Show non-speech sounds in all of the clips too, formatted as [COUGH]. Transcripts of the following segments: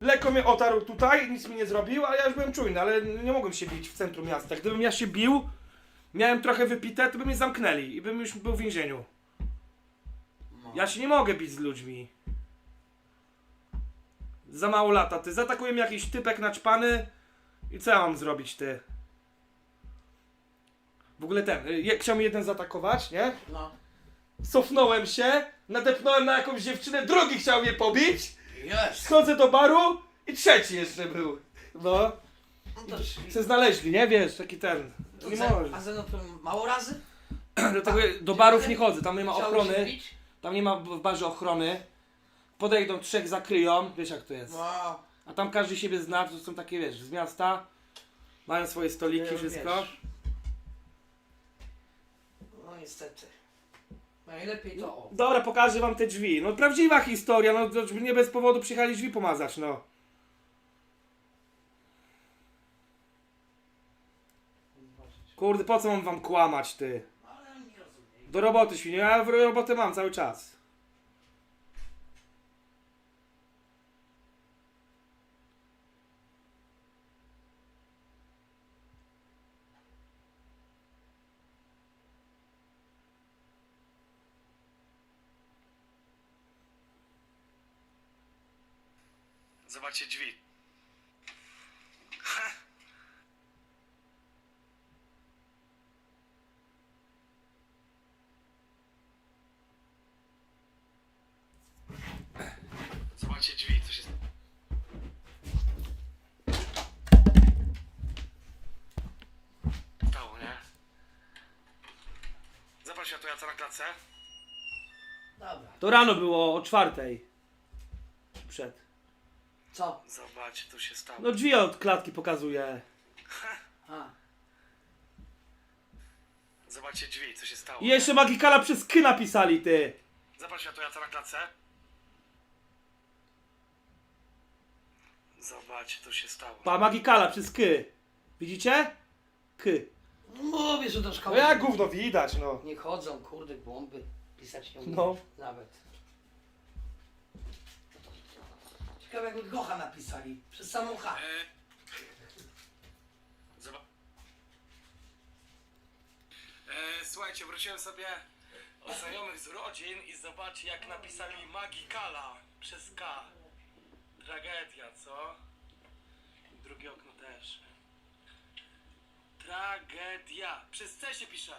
Lekko mnie otarł tutaj, nic mi nie zrobił, a ja już byłem czujny, ale nie mogłem się bić w centrum miasta. Gdybym ja się bił, miałem trochę wypite, to by mnie zamknęli i bym już był w więzieniu. No. Ja się nie mogę bić z ludźmi. Za mało lata, ty. Zaatakuje mnie jakiś typek naćpany i co ja mam zrobić, ty? W ogóle ten, y, chciał mnie jeden zaatakować, nie? No. Cofnąłem się, nadepnąłem na jakąś dziewczynę, drugi chciał mnie pobić, Jest. schodzę do baru i trzeci jeszcze był. No, No to się znaleźli, nie? Wiesz, taki ten. To Nie ze-. A ze mną to mało razy? [CLEARS THROAT] Dlatego do barów nie chodzę, tam nie ma się ochrony, bić? tam nie ma w barze ochrony. Podejdą, trzech zakryją, wiesz jak to jest. No. A tam każdy siebie zna, to są takie, wiesz, z miasta. Mają swoje stoliki, Wiesz. wszystko. No niestety. Najlepiej to o. Dobra, pokażę wam te drzwi. No prawdziwa historia, no to nie bez powodu przyjechali drzwi pomazać, no. Kurde, po co mam wam kłamać, ty? Ale nie rozumiem. Do roboty, świnie. Ja robotę mam cały czas. Zobaczcie drzwi. Zobaczcie drzwi, co się stało, nie? Zapal światło jaca na klatce. Dobra. To rano było o czwartej. Przed. Co? Zobacz, co się stało. No drzwi od klatki pokazuje. [LAUGHS] A. Zobaczcie drzwi, co się stało. I jeszcze Magikala przez K napisali, ty. Zapal światło jaca na klatce. Zobacz, co się stało. Pa, Magikala przez K. Widzicie? K. Mówię, że do No szkoły jak gówno widać, no. nie chodzą, kurde, bomby. Pisać nie umiem. No. Nawet. Ciekawe jakby Gocha napisali. Przez samą H. E... Zoba... E, słuchajcie, wróciłem sobie od znajomych z rodzin i zobaczcie jak napisali Magikala przez K. Tragedia, co? Drugie okno też. Tragedia. Przez C się pisze.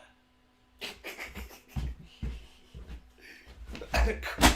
[LAUGHS]